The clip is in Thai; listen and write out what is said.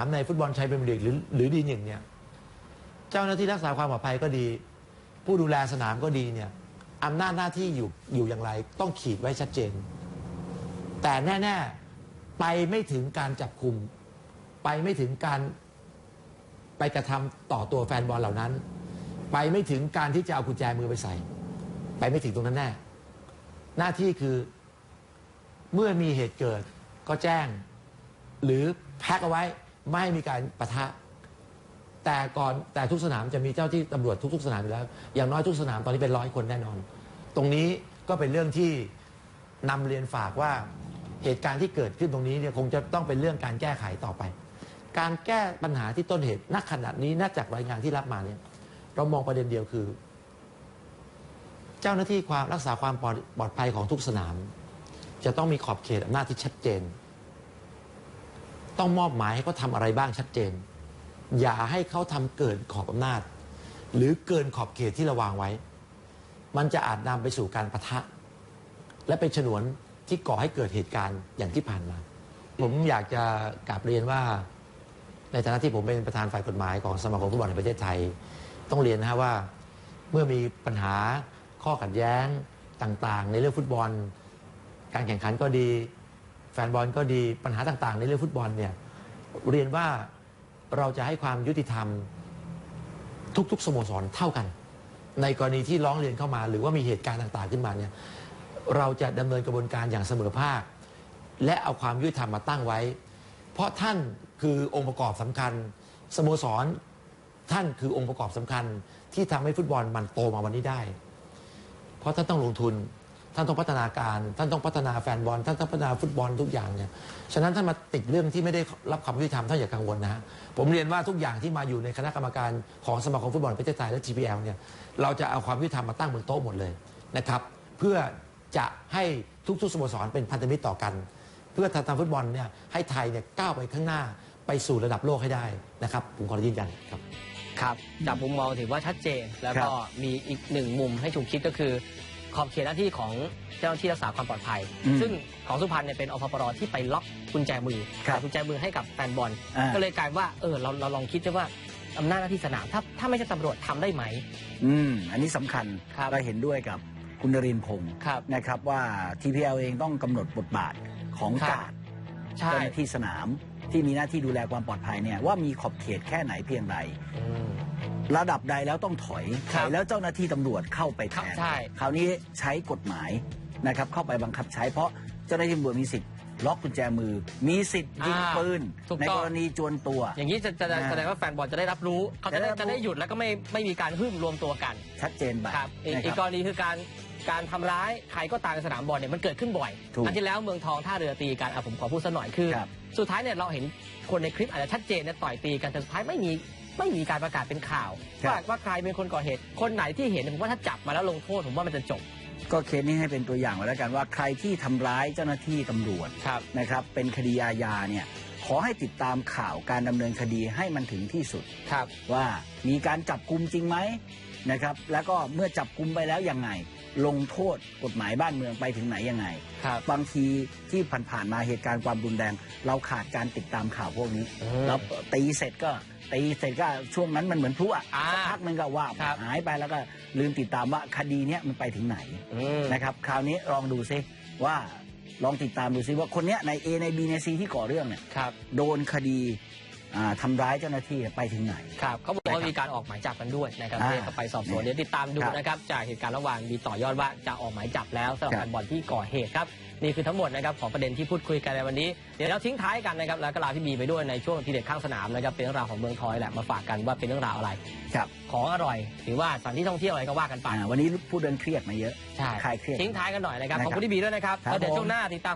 ามในฟุตบอลชัยเป็นลีกหรือหรือดีหนึ่งเนี่ยเจ้าหน้าที่รักษาความปลอดภัยก็ดี ผู้ดูแลสนามก็ดีเนี่ยอำนาจหน้าที่อยู่อยู่อย่างไรต้องขีดไว้ชัดเจน แต่แน่ ๆ ไปไม่ถึงการจับคุม ไปไม่ถึงการไปกระทำต่อตัวแฟนบอลเหล่านั้น ไปไม่ถึงการที่จะเอากุญแจมือไปใส่ ไปไม่ถึงตรงนั้นแน่ หน้าที่คือเมื่อมีเหตุเกิดก็แจ้ง หรือแพ็กเอาไว้ ไม่มีการปะทะ แต่ก่อนแต่ทุกสนามจะมีเจ้าที่ตำรวจทุกๆ สนามอยู่แล้ว อย่างน้อยทุกสนามตอนนี้เป็นร้อยคนแน่นอน ตรงนี้ก็เป็นเรื่องที่นำเรียนฝากว่าเหตุการณ์ที่เกิดขึ้นตรงนี้เนี่ยคงจะต้องเป็นเรื่องการแก้ไขต่อไป การแก้ปัญหาที่ต้นเหตุณขณะนี้น่าจากรายงานที่รับมาเนี่ยเรามองประเด็นเดียวคือ เจ้าหน้าที่ความรักษาความปลอดปลอดภัยของทุกสนาม จะต้องมีขอบเขตอำนาจที่ชัดเจน ต้องมอบหมายให้เขาทำอะไรบ้างชัดเจน อย่าให้เขาทำเกินขอบอำนาจ หรือเกินขอบเขตที่เราวางไว้ มันจะอาจนำไปสู่การประทะ และเป็นฉนวนที่ก่อให้เกิดเหตุการณ์อย่างที่ผ่านมา ผมอยากจะกราบเรียนว่า ในฐานะที่ผมเป็นประธานฝ่ายกฎหมายของสมาคมฟุตบอลแห่งประเทศไทย ต้องเรียนนะฮะว่าเมื่อมีปัญหาข้อขัดแย้งต่างๆ ในเรื่องฟุตบอล การแข่งขันก็ดี แฟนบอลก็ดีปัญหาต่าง ๆ ในเรื่องฟุตบอลเนี่ยเรียนว่าเราจะให้ความยุติธรรมทุก ๆ สโมสรเท่ากัน ในกรณีที่ร้องเรียนเข้ามา หรือว่ามีเหตุการณ์ต่างๆขึ้นมาเนี่ยเราจะดำเนินกระบวนการอย่างเสมอภาค และเอาความยุติธรรมมาตั้งไว้ เพราะท่านคือองค์ประกอบสำคัญสโมสรท่านคือองค์ประกอบสำคัญที่ทำให้ฟุตบอลมันโตมาวันนี้ได้ เพราะท่านต้องลงทุน ท่านต้องพัฒนาการ ท่านต้องพัฒนาแฟนบอล ท่านต้องพัฒนาฟุตบอลทุกอย่างเนี่ย ฉะนั้นท่านมาติดเรื่องที่ไม่ได้รับความยุติธรรมท่านอย่ากังวลนะฮะ ผมเรียนว่าทุกอย่างที่มาอยู่ในคณะกรรมการของสมาคมฟุตบอลแห่งประเทศไทยและ GPL เนี่ย เราจะเอาความยุติธรรมมาตั้งบนโต๊ะหมดเลยนะครับ เพื่อจะให้ทุกๆสโมสรเป็นพันธมิตรต่อกัน เพื่อทำฟุตบอลเนี่ยให้ไทยเนี่ยก้าวไปข้างหน้าไปสู่ระดับโลกให้ได้นะครับ ผมขอยืนยันครับครับจากมุมมองถือว่าชัดเจน แล้วก็มีอีกหนึ่งมุมให้ถูกคิดก็คือ ขอบเขตหน้าที่ของเจ้าหน้าที่รักษาความปลอดภัย อืมซึ่งของสุพรรณเนี่ยเป็นอพปรที่ไปล็อกกุญแจมือครับขายกุญแจมือให้กับแฟนบอล อ่า ก็เลยกลายว่าเออเราเราลองคิดดูว่าอำนาจหน้าที่สนามถ้าถ้าไม่ใช่ตำรวจทำได้ไหม อืมอันนี้สำคัญครับ เราเห็นด้วยกับคุณนรินทร์พงศ์ครับ นะครับว่า TPL เองต้องกำหนดบทบาทของครับ การดใช่เจ้าหน้าที่สนามที่มีหน้าที่ดูแลความปลอดภัยเนี่ยว่ามีขอบเขตแค่ไหนเพียงไร อืม ระดับใดแล้วต้องถอยคถรับอยแล้วเจ้าหน้าที่ตำรวจเข้าไปแทครับนใช่ คราวนี้ใช้กฎหมายนะครับเข้าไปบังคับใช้เพราะเจ้าหน้าที่ตำรวจมีสิทธิ์ล็อกกุญแจมือ มีสิทธิ์ยิงอ่าปืนถูกในต้อง กรณีจวนตัว อย่างนี้จะจะอ่าแสดงว่าแฟนบอลจะได้รับรู้เขาจะได้จะได้รับรู้จะได้หยุดแล้วก็ไม่ไม่มีการหึ่มรวมตัวกัน ชัดเจนไปครับอีกนะอีกคกรับ รณีคือการการทำร้ายใครก็ตามในสนามบอลเนี่ยมันเกิดขึ้นบ่อยถูกอันที่แล้วเมืองทองท่าเรือตีกันอะผมขอพูดสักหน่อยคือ ครับ สุดท้ายเนี่ยเราเห็นคนในคลิปอาจจะชัดเจนเนี่ยต่อยตีกันแต่สุดท้ายไม่มี ไม่มีการประกาศเป็นข่าวครับว่าว่าใครเป็นคนก่อเหตุ คนไหนที่เห็นผมว่าถ้าจับมาแล้วลงโทษผมว่ามันจะจบ ก็เคสนี้ให้เป็นตัวอย่างไว้แล้วกันว่าใครที่ทำร้ายเจ้าหน้าที่ตำรวจครับนะครับเป็นคดีอาญาเนี่ยขอให้ติดตามข่าวการดำเนินคดีให้มันถึงที่สุด ครับ ว่ามีการจับกลุ่มจริงไหมนะครับ แล้วก็เมื่อจับกลุ่มไปแล้วยังไง ลงโทษกฎหมายบ้านเมืองไปถึงไหนยังไงครับบางทีที่ผ่านๆมาเหตุการณ์ความรุนแรง เราขาดการติดตามข่าวพวกนี้อืมแล้วตีเสร็จก็ตีเสร็จก็ช่วงนั้นมันเหมือนพลุอะอ่าสักพักหนึงก็ว่าบครับหายไปแล้วก็ลืมติดตามว่าคดีเนี้ยมันไปถึงไหนอืมนะครับ คราวนี้ลองดูซิว่าลองติดตามดูซิว่าคนเนี้ยใน A ใน B ใน C ที่ก่อเรื่องเนี่ยครับโดนคดี อ่าทำร้ายเจ้าหน้าที่ไปถึงไหนครับเขาบอกว่ามีการออกหมายจับกันด้วยนะครับอ่าเรียกเข้าไปสอบสวนเดี๋ยวติดตามดูครับนะครับจากเหตุการณ์ระหว่างมีต่อยอดว่าจะออกหมายจับแล้วสำหรับครับแฟนบอลที่ก่อเหตุครับนี่คือทั้งหมดนะครับของประเด็นที่พูดคุยกันในวันนี้ เดี๋ยวเราทิ้งท้ายกันนะครับแล้วก็ลาพี่บีไปด้วยในช่วงทีเด็ดข้างสนามนะครับเป็นเรื่องราวของเมืองทอยแหละมาฝากกันว่าเป็นเรื่องราวอะไรครับของอร่อยหรือว่าสถานที่ท่องเที่ยวอะไรก็ว่ากันไปอ่าวันนี้ผู้เดินเครียดมาเยอะใช่คลายเครียดทิ้งท้ายกันหน่อยนะครับนะครับขอบคุณพี่บีด้วยนะครับครับแล้วเดี๋ยวผมช่วงหน้าติดตาม